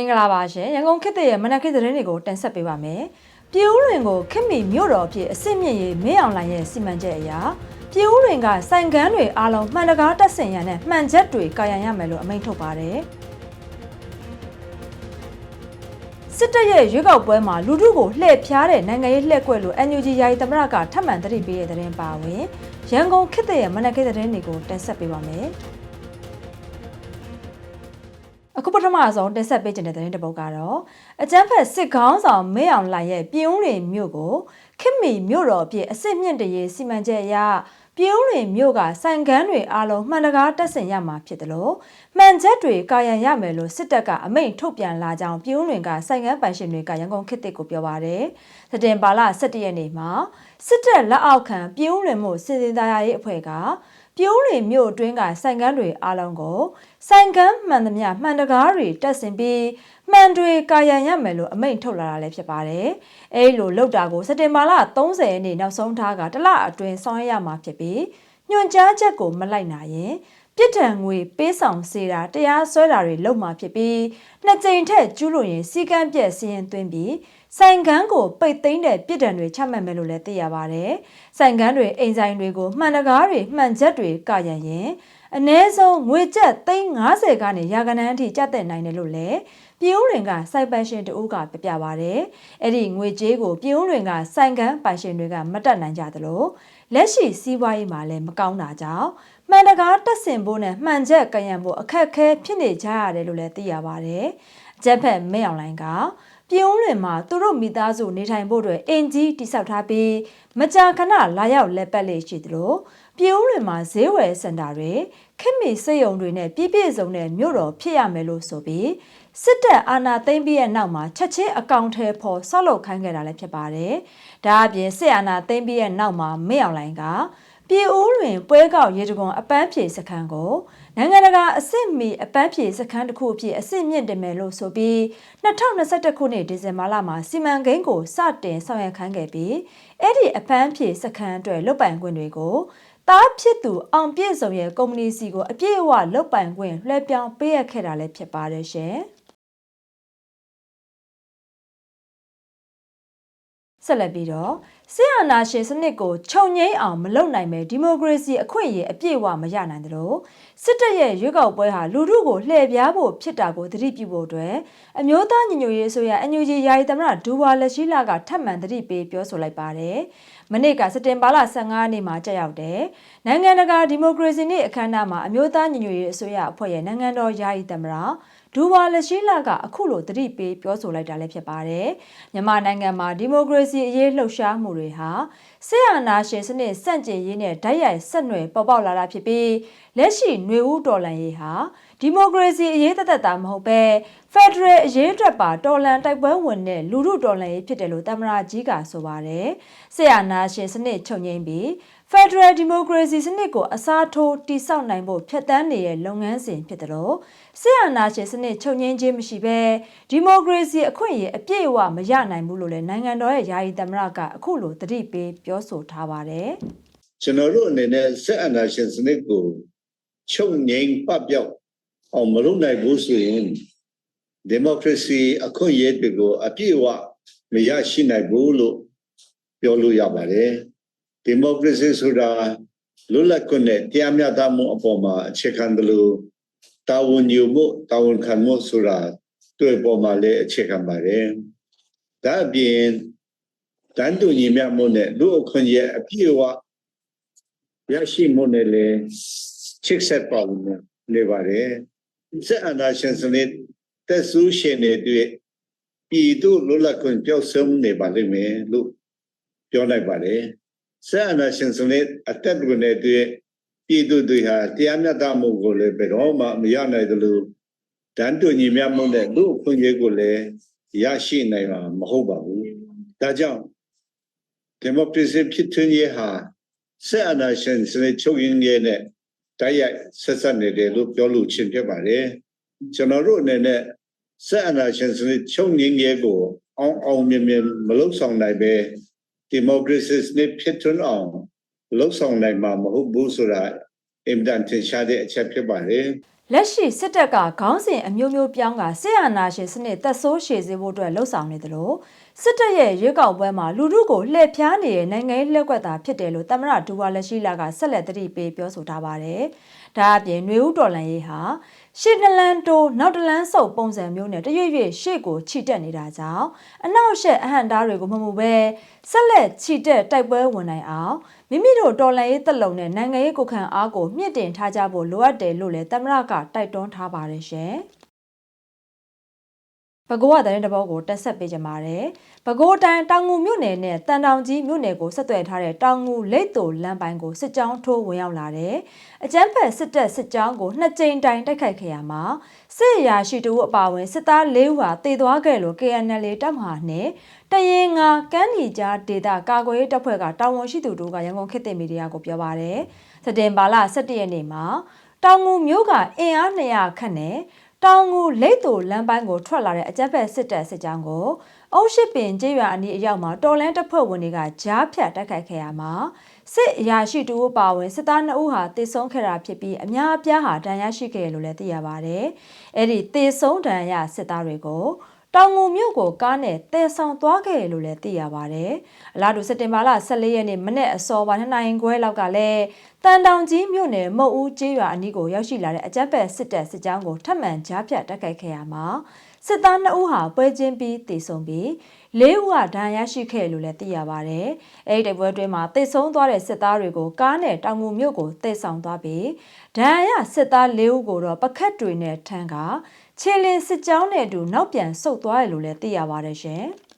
င်္ဂလာပါရှင်ရန်ကုန်ခေတ်သစ်ရဲ့မနက်ခင်းသတင်းတွေကိုတင်ဆက်ပေးပါမယ်ပြည်ဦးလွင်ကိုခေတ်မီမြို့တော်အဖြစ်အစ်စ်မြင့်ရေးမင်းအောင်လှိုင်ရဲ့စီမံချက်အရပြည်ဦးလွင်ကစိုင်ကန်းတွေအားလုံးမှန်တကားတက်ဆင်ရန်နဲ့မှန်ချက်တွေကာရန်ရမယ်လို့အမိန့်ထုတ်ပါတယ်စစ်တပ်ရဲ့ရွေးကောက်ပွဲမှာလူထုကိုလှည့်ဖျားတဲ့နိုင်ငံရေးလှည့်ကွက်လို့ NUG ယာယီသမရကထပ်မံသတိပေးတဲ့သတင်းပါဝင်ရန်ကုန်ခေတ်သစ်ရဲ့မနက်ခင်းသတင်းတွေကိုတင်ဆက်ပေးပါမယ် အခုပထမဆုံးတင်ဆက်ပေးခြင်းတဲ့သတင်းတစ်ပုဒ်ကတော့အကျန်းဖက်စစ်ကောင်းဆောင်မဲအောင်လှိုင်ရဲ့ပြည်ဦးလွင်မြို့ကိုခင်မီမြို့တော်အဖြစ်အစ်စ်မြင့်တရေစီမံချက်အရပြည်ဦးလွင်မြို့ကစိုင်ကန်းတွေအားလုံးမှန်တကားတက်ဆင်ရမှာဖြစ်တယ်လို့မှန်ချက်တွေကာယံရမယ်လို့စစ်တပ်ကအမိန့်ထုတ်ပြန်လာကြောင်းပြည်ဦးလွင်ကစိုင်ကန်းပိုင်ရှင်တွေကရန်ကုန်ခေတ်သစ်ကိုပြောပါရယ်။စတင်ပါလ17ရက်နေ့မှာစစ်တပ်လက်အောက်ခံပြည်ဦးလွင်မှုစီစဉ်သားရေးအဖွဲ့က ပြိုးတွေမြို့အတွင်းကစိုင်ကန်းတွေအားလုံးကိုစိုင်ကန်းမှန်သမျှမှန်တကားတွေတက်ဆင်ပြီးမှန်တွေကာယံရမယ်လို့အမိန့်ထုတ်လာတာလည်းဖြစ်ပါတယ်။အဲဒီလိုလောက်တာကိုစက်တင်ဘာလ30ရက်နေ့နောက်ဆုံးထားကတလအတွင်းဆောင်ရွက်ရမှာဖြစ်ပြီးညွှန်ကြားချက်ကိုမလိုက်နိုင်ရင်ပြစ်ဒဏ်ငွေပေးဆောင်စေတာတရားစွဲတာတွေလုပ်မှာဖြစ်ပြီးနှစ်ကြိမ်ထက်ကျူးလွန်ရင်စီကံပြက်စီရင်သွင်းပြီး ဆိုင်ကန်းကိုပိတ်သိမ်းတဲ့ပြစ်ဒဏ်တွေချမှတ်မယ်လို့လည်းသိရပါတယ်။ဆိုင်ကန်းတွေအိမ်ဆိုင်တွေကိုမှန်တကားတွေမှန်ချက်တွေကာရန်ရင်အ ਨੇ ဆုံးငွေကျပ်350ကနေရာခိုင်နှုန်းအထိကျတဲ့နိုင်တယ်လို့လည်းပြည်ဦးလွင်ကစိုက်ပန်ရှင်တဦးကပြပြပါဗျ။အဲ့ဒီငွေကြေးကိုပြည်ဦးလွင်ကစိုင်ကန်းပိုင်ရှင်တွေကမတက်နိုင်ကြသလိုလက်ရှိစီးပွားရေးမှာလည်းမကောင်းတာကြောင့်မှန်တကားတက်ဆင်ဖို့နဲ့မှန်ချက်ကရန်ဖို့အခက်အခဲဖြစ်နေကြရတယ်လို့လည်းသိရပါတယ်။အချက်ဖက်မဲအောင်လိုင်းက ပြည်ဦးလွင်မှာသူတို့မိသားစုနေထိုင်ဖို့အတွက်အင်ကြီးတိစောက်ထားပြီးမကြာခဏလာရောက်လက်ပတ်လေးရှိသလိုပြည်ဦးလွင်မှာဈေးဝယ်စင်တာတွေခက်မီစိတ်ယုံတွေနဲ့ပြည့်ပြည့်စုံတဲ့မြို့တော်ဖြစ်ရမယ်လို့ဆိုပြီးစစ်တပ်အာဏာသိမ်းပြီးရဲ့နောက်မှာချက်ချင်းအကောင့်ထဲပေါ်ဆောက်လုပ်ခိုင်းခဲ့တာလည်းဖြစ်ပါတယ်။ဒါအပြင်စစ်အာဏာသိမ်းပြီးရဲ့နောက်မှာမေ့အောင်လိုင်းကပြည်ဦးတွင်ပွဲကောက်ရေတကွန်အပန်းဖြေစခန်းကို နိုင်ငံတကာအစ်စ်မီအပန်းဖြေစခန်းတစ်ခုအဖြစ်အစ်စ်မြင့်တင်မယ်လို့ဆိုပြီး2021ခုနှစ်ဒီဇင်ဘာလမှာစီမံကိန်းကိုစတင်ဆောင်ရွက်ခိုင်းခဲ့ပြီးအဲ့ဒီအပန်းဖြေစခန်းအတွက်လုပ်ပိုင်ခွင့်တွေကိုတားဖြစ်သူအောင်ပြည့်စုံရဲ့ကုမ္ပဏီစီကိုအပြည့်အဝလုပ်ပိုင်ခွင့်လွှဲပြောင်းပေးရခဲ့တာလည်းဖြစ်ပါတယ်ရှင်။ဆက်လက်ပြီးတော့ ဆီယနာရှင်စနစ်ကိုခြုံငိမ့်အောင်မလုပ်နိုင်ပဲဒီမိုကရေစီအခွင့်အရေးအပြည့်အဝမရနိုင်တယ်လို့စစ်တပ်ရဲ့ရွေးကောက်ပွဲဟာလူထုကိုလှည့်ပြားဖို့ဖြစ်တာကိုသတိပြုဖို့အတွက်အမျိုးသားညီညွတ်ရေးဆိုရ NUG ယာယီသမရဒူဝါလက်ရှိလာကထပ်မံသတိပေးပြောဆိုလိုက်ပါတယ်။မနေ့ကစက်တင်ဘာလ15ရက်နေ့မှာကြာရောက်တဲ့နိုင်ငံတကာဒီမိုကရေစီနေ့အခမ်းအနားမှာအမျိုးသားညီညွတ်ရေးအစိုးရအဖွဲ့ရဲ့နိုင်ငံတော်ယာယီသမရ ဒူဝါလက်ရှိလာကအခုလိုတတိပေးပြောဆိုလိုက်တာလည်းဖြစ်ပါတယ်။မြန်မာနိုင်ငံမှာဒီမိုကရေစီအရေးလှုပ်ရှားမှုတွေဟာစစ်အာဏာရှင်စနစ်စန့်ကျင်ရေးနဲ့ဓာတ်ရိုက်ဆက်နွယ်ပေါ်ပေါက်လာတာဖြစ်ပြီးလက်ရှိຫນွေဦးတော်လှန်ရေးဟာဒီမိုကရေစီအရေးတသက်တာမဟုတ်ပဲဖက်ဒရယ်အရေးအတွက်ပါတော်လှန်တိုက်ပွဲဝင်တဲ့လူထုတော်လှန်ရေးဖြစ်တယ်လို့တမရာကြီးကဆိုပါတယ်။စစ်အာဏာရှင်စနစ်ချုပ်ငြိမ်းပြီး Federal Democracy စနစ်ကိုအစားထိုးတိစောက်နိုင်ဖို့ဖျက်ဆီးနေတဲ့လုပ်ငန်းစဉ်ဖြစ်တယ်လို့စစ်အာဏာရှင်စနစ်ချုပ်ငြိမ်းခြင်းမရှိဘဲဒီမိုကရေစီအခွင့်အရေးအပြည့်အဝမရနိုင်ဘူးလို့လည်းနိုင်ငံတော်ရဲ့ယာယီသမရကအခုလိုတတိပေးပြောဆိုထားပါတယ်။ကျွန်တော်တို့အနေနဲ့စစ်အာဏာရှင်စနစ်ကိုချုပ်ငြိမ်းပပျောက်အောင်မလုပ်နိုင်ဘူးဆိုရင်ဒီမိုကရေစီအခွင့်အရေးတွေကိုအပြည့်အဝမရရှိနိုင်ဘူးလို့ပြောလို့ရပါတယ် ဒီမိုကရေစီဆိုတာလွတ်လပ်ခွင့်နဲ့တရားမျှတမှုအပေါ်မှာအခြေခံတယ်လို့တာဝန်ယူမှုတာဝန်ခံမှုဆိုတာတွေ့ပေါ်မှာလည်းအခြေခံပါတယ်ဒါအပြင်တန်တူညီမျှမှုနဲ့လူအခွင့်အရေးအပြည့်အဝရရှိမှုနဲ့လည်းချစ်ဆက်ပါလို့နေပါတယ်စက်အနာရှင်စနစ်တက်ဆူးရှင်တွေတွေ့ပြည်သူလွတ်လပ်ခွင့်ပြောင်းဆုံးနေပါလိမ့်မယ်လို့ပြောလိုက်ပါတယ် စက်အနာရှင်စနစ်အသက်တွေနဲ့တွေ့ပြည်သူတွေဟာတရားမျှတမှုကိုလည်းဘယ်တော့မှမရနိုင်သလိုတန်တူညီမျှမှုနဲ့လူအခွင့်အရေးကိုလည်းရရှိနိုင်မှာမဟုတ်ပါဘူးဒါကြောင့်ဒီမိုကရေစီဖြစ်ထွန်းရေးဟာဆက်အနာရှင်စနစ်ချုပ်ရင်းရဲ့နဲ့တိုက်ရိုက်ဆက်ဆက်နေတယ်လို့ပြောလို့ချင်းဖြစ်ပါတယ်ကျွန်တော်တို့အနေနဲ့ဆက်အနာရှင်စနစ်ချုပ်ရင်းရဲ့ကိုအောင်အောင်မြင်မြင်မလုံဆောင်နိုင်ပဲ ဒီမိုကရေစီစနစ်ဖြစ်ထွန်းအောင်လုံဆောင်နိုင်မှာမဟုတ်ဘူးဆိုတာအင်တန်ထင်ရှားတဲ့အချက်ဖြစ်ပါတယ်လက်ရှိစစ်တပ်ကခေါင်းစဉ်အမျိုးမျိုးပြောင်းကစစ်အာဏာရှင်စနစ်တက်ဆိုးရှည်စေဖို့အတွက်လှုံ့ဆော်နေတယ်လို့စစ်တပ်ရဲ့ရွေးကောက်ပွဲမှာလူထုကိုလှည့်ဖျားနေတဲ့နိုင်ငံရေးလက်ကွက်သာဖြစ်တယ်လို့တမရဒူဝါလက်ရှိလာကဆက်လက်တတိပေးပြောဆိုထားပါတယ်။ ဒါအပြင်ຫນွေဦးတော်လန်ရေးဟာရှေ့တလန်တိုးနောက်တလန်ဆုပ်ပုံစံမျိုးနဲ့တရွေ့ရွေ့ရှေ့ကိုခြိတက်နေတာကြောင့်အနောက်ရှက်အဟန့်တားတွေကိုမမှုပဲဆက်လက်ခြိတက်တိုက်ပွဲဝင်နိုင်အောင်မိမိတို့တော်လှန်ရေးတက်လုံနဲ့နိုင်ငံရေးကိုခံအားကိုမြင့်တင်ထားကြဖို့လိုအပ်တယ်လို့လည်းတမရကတိုက်တွန်းထားပါတယ်ရှင်။ ပဲခူးကတဲ့တဘောကိုတက်ဆက်ပေးကြပါမယ်။ပဲခူးတိုင်းတောင်ငူမြို့နယ်နဲ့တန်တောင်ကြီးမြို့နယ်ကိုဆက်သွယ်ထားတဲ့တောင်ငူလိတ်တူလမ်းပိုင်းကိုစစ်ကြောင်းထိုးဝင်ရောက်လာတယ်။အကြမ်းဖက်စစ်တပ်စစ်ကြောင်းကိုနှစ်ကြိမ်တိုင်တိုက်ခိုက်ခဲ့ရမှာစစ်ရာရှိတူအပါဝင်စစ်သား၄ဦးဟာတေသွားခဲ့လို့ KNL တပ်မဟာနဲ့တရင်ငါကန်းနီကြားဒေတာကာကွယ်ရေးတပ်ဖွဲ့ကတာဝန်ရှိသူတို့ကရန်ကုန်ခေတ်သစ်မီဒီယာကိုပြောပါတယ်။စက်တင်ဘာလ17ရက်နေ့မှာတောင်ငူမြို့ကအင်အား200ခန့်နဲ့ တောင်ငူလိတ်တူလမ်းပိုင်းကိုထွက်လာတဲ့အကြက်ဖက်စစ်တပ်စစ်ကြောင်းကိုအုပ်ရှိပင်ကျေးရွာအနီးအရောက်မှာတော်လန်းတပ်ဖွဲ့ဝင်တွေကကြားဖြတ်တိုက်ခိုက်ခဲ့ရမှာစစ်အရာရှိတူပါဝင်စစ်သား2ဦးဟာတေဆုံးခဲ့တာဖြစ်ပြီးအများအပြားဟာဒဏ်ရာရှိခဲ့တယ်လို့လည်းသိရပါတယ်။အဲ့ဒီတေဆုံးဒဏ်ရာစစ်သားတွေကို တောင်ငူမြို့ကိုကားနဲ့တဲဆောင်သွားခဲ့လို့လည်းသိရပါတယ်။အလားတူစက်တင်ဘာလ14ရက်နေ့မနေ့အစောပိုင်း2နိုင်ခွဲလောက်ကလည်းတန်တောင်ကြီးမြို့နယ်မုတ်ဦးကျေးရွာအနီးကိုရောက်ရှိလာတဲ့အကြက်ပက်စစ်တပ်စစ်ကြောင်းကိုထပ်မံကြားဖြတ်တိုက်ခိုက်ခဲ့ရမှာစစ်သား2ဦးဟာပွဲချင်းပြီးတေဆုံးပြီး၄ဦးဟာဒဏ်ရာရှိခဲ့လို့လည်းသိရပါတယ်။အဲဒီတိုက်ပွဲအတွင်းမှာတေဆုံးသွားတဲ့စစ်သားတွေကိုကားနဲ့တောင်ငူမြို့ကိုတေဆောင်သွားပြီးဒဏ်ရာစစ်သား၄ဦးကိုတော့ပကတ်တွေနဲ့ထမ်းက ခြေလင်းစစ်ကြောင်းနဲ့အတူနောက်ပြန်ဆုတ်သွားရလို့လည်းသိရပါတယ်ရှင်။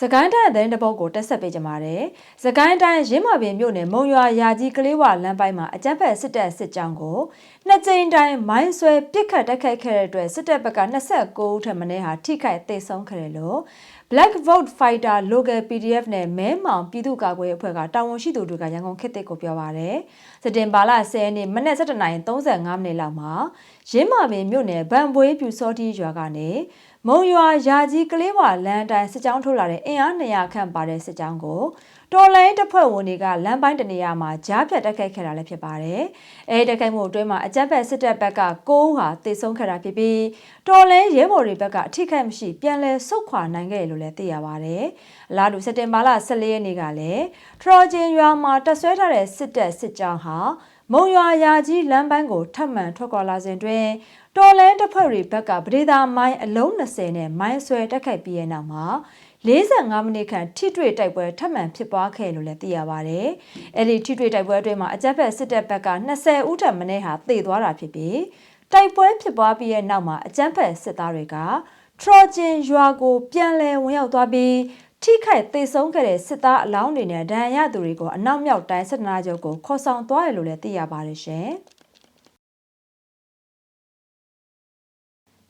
စကိုင်းတိုင်းအသတင်းတပုတ်ကိုတက်ဆက်ပေးကြပါမယ်။စကိုင်းတိုင်းရင်းမာပင်မြို့နယ်မုံရွာယာကြီးကလေးဝလမ်းပိုင်းမှာအကြမ်းဖက်စစ်တပ်စစ်ကြောင်းကိုနှစ်ကြိမ်တိုင်းမိုင်းဆွဲပစ်ခတ်တိုက်ခိုက်ခဲ့တဲ့အတွက်စစ်တပ်ဘက်က29ဦးထပ်မံဟာထိခိုက်သိမ်းဆုံးခဲ့တယ်လို့ Black Vote Fighter Local PDF နဲ့မဲမောင်ပြည်သူ့ကာကွယ်ရေးအဖွဲ့ကတာဝန်ရှိသူတွေကရန်ကုန်ခေတ်သစ်ကိုပြောပါရယ်။စတင်ဘာလ10ရက်နေ့မနက်7:35မိနစ်လောက်မှာရင်းမာပင်မြို့နယ်ဗန်ပွေးပြူစောတိရွာကနေ မုံရွာယာကြီးကလေးဝလမ်းတိုင်းစစ်ကြောင်းထုတ်လာတဲ့အင်အား200ခန့်ပါတဲ့စစ်ကြောင်းကိုတော်လိုင်းတပ်ဖွဲ့ဝင်တွေကလမ်းပိုင်းတနေရာမှာကြားဖြတ်တိုက်ခိုက်ခဲ့တာလည်းဖြစ်ပါတယ်။အဲဒီတိုက်ခိုက်မှုအတွင်းမှာအကြမ်းဖက်စစ်တပ်ဘက်က9ဦးဟာတေဆုံးခဲ့တာဖြစ်ပြီးတော်လိုင်းရဲဘော်တွေဘက်ကအထိခိုက်မရှိပြန်လည်ဆုတ်ခွာနိုင်ခဲ့တယ်လို့လည်းသိရပါတယ်။အလားတူစက်တင်ဘာလ14ရက်နေ့ကလည်းထရော်ဂျင်ရွာမှာတပ်ဆွဲထားတဲ့စစ်တပ်စစ်ကြောင်းဟာမုံရွာယာကြီးလမ်းပိုင်းကိုထပ်မံထွက်ခွာလာစဉ်တွင် တော်လန်တပ်ဖွဲ့တွေဘက်ကပဒေသာမိုင်းအလုံး20နဲ့မိုင်းဆွဲတက်ခိုက်ပြီးတဲ့နောက်မှာ45မိနစ်ခန့်ထိတွေ့တိုက်ပွဲထပ်မံဖြစ်ပွားခဲ့လို့လည်းသိရပါဗျ။အဲ့ဒီထိတွေ့တိုက်ပွဲအတွင်းမှာအကြက်ဖက်စစ်တပ်ဘက်က20ဦးထပ်မင်းဟာသေသွားတာဖြစ်ပြီးတိုက်ပွဲဖြစ်ပွားပြီးတဲ့နောက်မှာအကြက်ဖက်စစ်သားတွေကထရော်ဂျင်ရွာကိုပြန်လည်ဝင်ရောက်သွားပြီးထိခိုက်သေဆုံးခဲ့တဲ့စစ်သားအလောင်းတွေနဲ့ဒဏ်ရာရသူတွေကိုအနောက်မြောက်တိုင်းစစ်နာချုပ်ကိုခေါ်ဆောင်သွားတယ်လို့လည်းသိရပါတယ်ရှင်။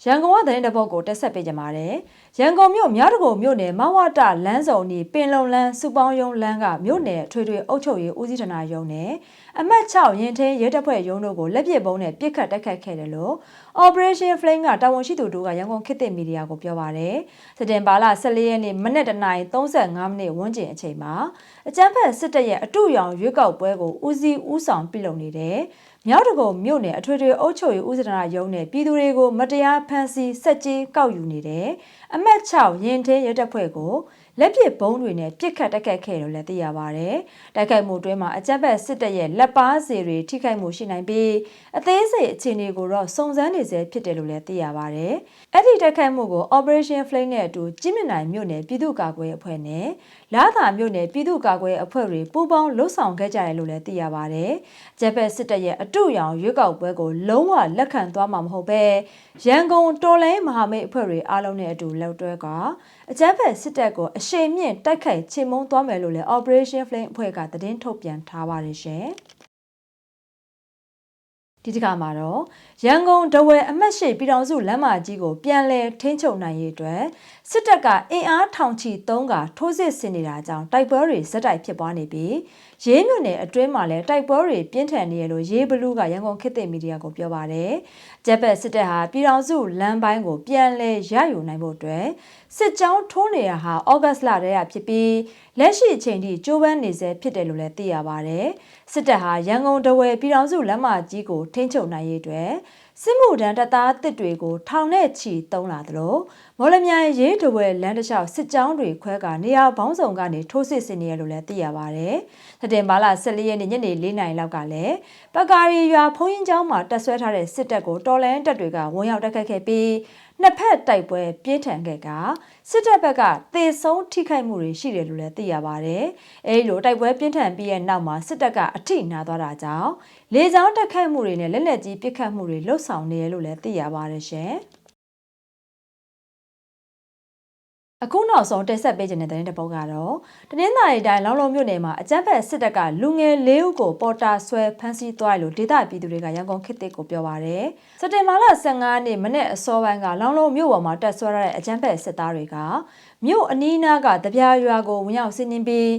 ရန်ကုန်ကသတင်းတပုတ်ကိုတက်ဆက်ပေးကြပါမယ်။ရန်ကုန်မြို့မြောက်တကုံမြို့နယ်မဝတလမ်းစုံနီပင်လုံလန်းစုပေါင်းရုံးလန်းကမြို့နယ်ထွေထွေအုပ်ချုပ်ရေးဦးစီးဌာနရုံးနဲ့အမှတ်6ရင်ထင်းရဲတပ်ဖွဲ့ရုံးတို့ကိုလက်ပစ်ပုံးနဲ့ပြစ်ခတ်တိုက်ခိုက်ခဲ့တယ်လို့ Operation Flame ကတာဝန်ရှိသူတို့ကရန်ကုန်ခေတ်သစ်မီဒီယာကိုပြောပါတယ်။စက်တင်ဘာလ14ရက်နေ့မနက်တနာရီ35မိနစ်ဝန်းကျင်အချိန်မှာအကြမ်းဖက်စစ်တပ်ရဲ့အတူရောင်ရွေးကောက်ပွဲကိုဦးစီးဦးဆောင်ပြုလုပ်နေတဲ့ မြောက်တကုံမြို့နယ်အထွေထွေအုပ်ချုပ်ရေးဦးစီးဌာနရုံးနဲ့ပြည်သူတွေကိုမတရားဖမ်းဆီးဆက်ကြေးကောက်ယူနေတဲ့အမှတ်6ရင်ထင်းရဲတပ်ဖွဲ့ကို လက်ပစ်ဘုံးတွေနဲ့ပြစ်ခတ်တိုက်ခိုက်ခဲ့လို့လည်းသိရပါဗျ။တိုက်ခိုက်မှုတွင်းမှာအကြမ်းဖက်စစ်တပ်ရဲ့လက်ပါစီတွေထိခိုက်မှုရှိနိုင်ပြီးအသေးစိတ်အခြေအနေကိုတော့စုံစမ်းနေစေဖြစ်တယ်လို့လည်းသိရပါဗျ။အဲ့ဒီတိုက်ခိုက်မှုကို Operation Flame နဲ့အတူကြည်မြနိုင်မြို့နယ်ပြည်သူ့ကာကွယ်အဖွဲ့နဲ့လာသာမြို့နယ်ပြည်သူ့ကာကွယ်အဖွဲ့တွေပူးပေါင်းလှုပ်ဆောင်ခဲ့ကြတယ်လို့လည်းသိရပါဗျ။ဂျပက်စစ်တပ်ရဲ့အတူရောင်ရွေးကောက်ပွဲကိုလုံးဝလက်ခံသွားမှာမဟုတ်ပဲရန်ကုန်တော်လိုင်းမဟာမိတ်အဖွဲ့တွေအားလုံးနဲ့အတူလက်တွဲကအကြမ်းဖက်စစ်တပ်ကိုအရှိန်မြင့်တိုက်ခိုက်ချေမှုန်းသွားမယ်လို့လည်း Operation Flame အဖွဲ့ကသတင်းထုတ်ပြန်ထားပါတယ်ရှင်။ဒီတစ်ခါမှာတော့ရန်ကုန်ဒဝယ်အမှတ်ရှိပြည်တော်စုလမ်းမကြီးကိုပြန်လည်ထိန်းချုပ်နိုင်ရေးအတွက်စစ်တပ်ကအင်အားထောင်ချီသုံးကထိုးစစ်ဆင်နေတာကြောင့်တိုက်ပွဲတွေဇက်တိုက်ဖြစ်ပွားနေပြီး ရေးမြို့နယ်အတွင်းမှာလည်းတိုက်ပွဲတွေပြင်းထန်နေရလို့ရေးဘလူးကရန်ကုန်ခေတ်သစ်မီဒီယာကိုပြောပါတယ်။ဂျက်ပက်စစ်တပ်ဟာပြည်တော်စုလမ်းပိုင်းကိုပြန်လည်ရယူနိုင်ဖို့အတွက်စစ်ကြောင်းထိုးနေတာဟာဩဂတ်လတည်းကဖြစ်ပြီးလက်ရှိအချိန်ထိကြိုးပမ်းနေဆဲဖြစ်တယ်လို့လည်းသိရပါတယ်။စစ်တပ်ဟာရန်ကုန်တဝယ်ပြည်တော်စုလမ်းမကြီးကိုထိန်းချုပ်နိုင်ရေးအတွက် စစ်မှုထမ်းတပ်သားတစ်တွေကိုထောင်နဲ့ချီတုံးလာသလိုမော်လမြိုင်ရေးတဝယ်လမ်းတစ်လျှောက်စစ်ကြောင်းတွေခွဲကနေရာပေါင်းစုံကနေထိုးစစ်ဆင်နေရလို့လည်းသိရပါတယ်။စက်တင်ဘာလ14ရက်နေ့ညနေ4နာရီလောက်ကလည်းပကာရီရွာဖုံးရင်ကျောင်းမှာတပ်ဆွဲထားတဲ့စစ်တပ်ကိုတော်လန်တပ်တွေကဝင်ရောက်တိုက်ခတ်ခဲ့ပြီးနှစ်ဖက်တိုက်ပွဲပြင်းထန်ခဲ့က စစ်တပ်ဘက်ကသေဆုံးထိခိုက်မှုတွေရှိတယ်လို့လည်းသိရပါတယ်။အဲဒီလိုတိုက်ပွဲပြင်းထန်ပြီးရဲ့နောက်မှာစစ်တပ်ကအထိနာသွားတာကြောင့်လေကြောင်းတိုက်ခိုက်မှုတွေနဲ့လက်နက်ကြီးပစ်ခတ်မှုတွေလှုပ်ဆောင်နေရလို့လည်းသိရပါတယ်ရှင်။ အခုနောက်ဆုံးတက်ဆက်ပေးခြင်းတဲ့တဲ့တစ်ပုဒ်ကတော့တနင်္သာရီတိုင်းလောင်လုံးမြို့နယ်မှာအကြမ်းဖက်စစ်တပ်ကလူငယ်၄ဦးကိုပေါ်တာဆွဲဖမ်းဆီးသွားတယ်လို့ဒေသပြည်သူတွေကရန်ကုန်ခေတ်သစ်ကိုပြောပါရယ်စက်တင်ဘာလ15ရက်နေ့မနေ့အစောပိုင်းကလောင်လုံးမြို့ပေါ်မှာတက်ဆွဲရတဲ့အကြမ်းဖက်စစ်သားတွေကမြို့အနီးနားကတပြားရွာကိုဝင်ရောက်စီးနင်းပြီး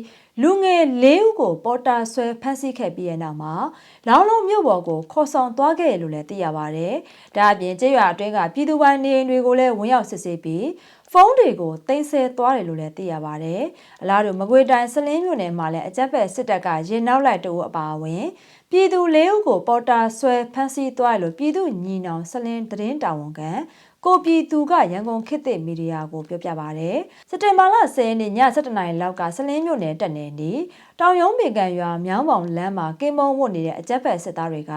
လူငယ်၄ဦးကိုပေါ်တာဆွဲဖမ်းဆီးခဲ့ပြီးတဲ့နောက်မှာလောင်လုံးမြို့ပေါ်ကိုခေါ်ဆောင်သွားခဲ့ရလို့လည်းသိရပါဗျ။ဒါအပြင်ကျေးရွာအတွင်းကပြည်သူပိုင်းနေအိမ်တွေကိုလည်းဝင်ရောက်စစ်ဆေးပြီး ဖုန်းတွေကိုတင်ဆက်သွားတယ်လို့လည်းသိရပါဗျ။အလားတူမကွေတိုင်းစလင်းမြို့နယ်မှာလည်းအကြက်ဖက်စစ်တပ်ကရင်နောက်လိုက်တူအပါအဝင်ပြည်သူ၄ဦးကိုပေါ်တာဆွဲဖမ်းဆီးသွားတယ်လို့ပြည်သူညီနောင်စလင်းသတင်းတာဝန်ခံကိုပြည်သူကရန်ကုန်ခေတ်သစ်မီဒီယာကိုပြောပြပါဗျ။စက်တင်ဘာလ10ရက်နေ့ည7:00နာရီလောက်ကစလင်းမြို့နယ်တက်နေနီ တောင်ရုံးပေကန်ရွာမြောင်းပေါင်လမ်းမှာကင်းမုံဝတ်နေတဲ့အကြက်ဖက်စစ်သားတွေက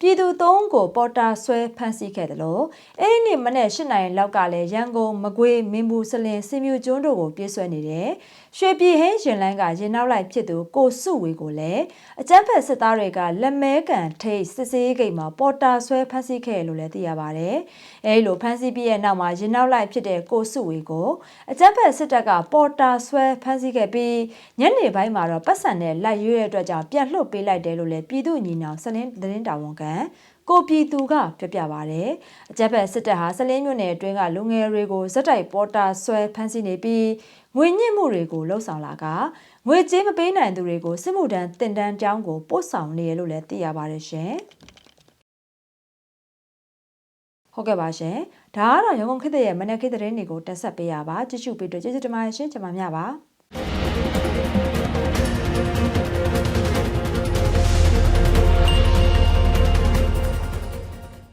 ပြည်သူ၃ကိုပေါ်တာဆွဲဖမ်းဆီးခဲ့တယ်လို့အဲ့ဒီနေ့မနေ့8:00နာရီလောက်ကလည်းရန်ကုန်မကွေးမင်းဘူးစလင်းစင်မြူကျွန်းတို့ကိုပြေးဆွဲနေတဲ့ရွှေပြည်ဟင်းရင်လန်းကရင်နောက်လိုက်ဖြစ်သူကိုစုဝေကိုလည်းအကြက်ဖက်စစ်သားတွေကလက်မဲကန်ထိတ်စစ်စေးဂိတ်မှာပေါ်တာဆွဲဖမ်းဆီးခဲ့တယ်လို့လည်းသိရပါတယ်။အဲဒီလိုဖမ်းဆီးပြီးရဲ့နောက်မှာရင်နောက်လိုက်ဖြစ်တဲ့ကိုစုဝေကိုအကြက်ဖက်စစ်တပ်ကပေါ်တာဆွဲဖမ်းဆီးခဲ့ပြီးညနေပိုင်းမှာတော့ပတ်စံနဲ့လိုက်ရွေးတဲ့အတွက်ကြောင့်ပြန်လှုပ်ပေးလိုက်တယ်လို့လည်းပြည်သူညီနောင်စလင်းသတင်းတာဝန်ခံကိုပြည်သူကပြောပြပါဗျ။အကြက်ဖက်စစ်တပ်ဟာစလင်းမြို့နယ်အတွင်းကလူငယ်တွေကိုဇက်တိုက်ပေါ်တာဆွဲဖမ်းဆီးနေပြီးငွေညှစ်မှုတွေကိုလှုပ်ဆောင်လာကငွေကြေးမပေးနိုင်သူတွေကိုစစ်မှုထမ်းတင်တန်းကြောင်းကိုပို့ဆောင်နေရလို့လည်းသိရပါတယ်ရှင်။ဟုတ်ကဲ့ပါရှင်။ဒါကတော့ရန်ကုန်ခေတ်ရဲ့မနက်ခေတ်သတင်းတွေကိုတက်ဆက်ပေးရပါကြည့်ရှုပေးတော့ကျေးဇူးတင်ပါတယ်ရှင်ကျွန်မများပါ။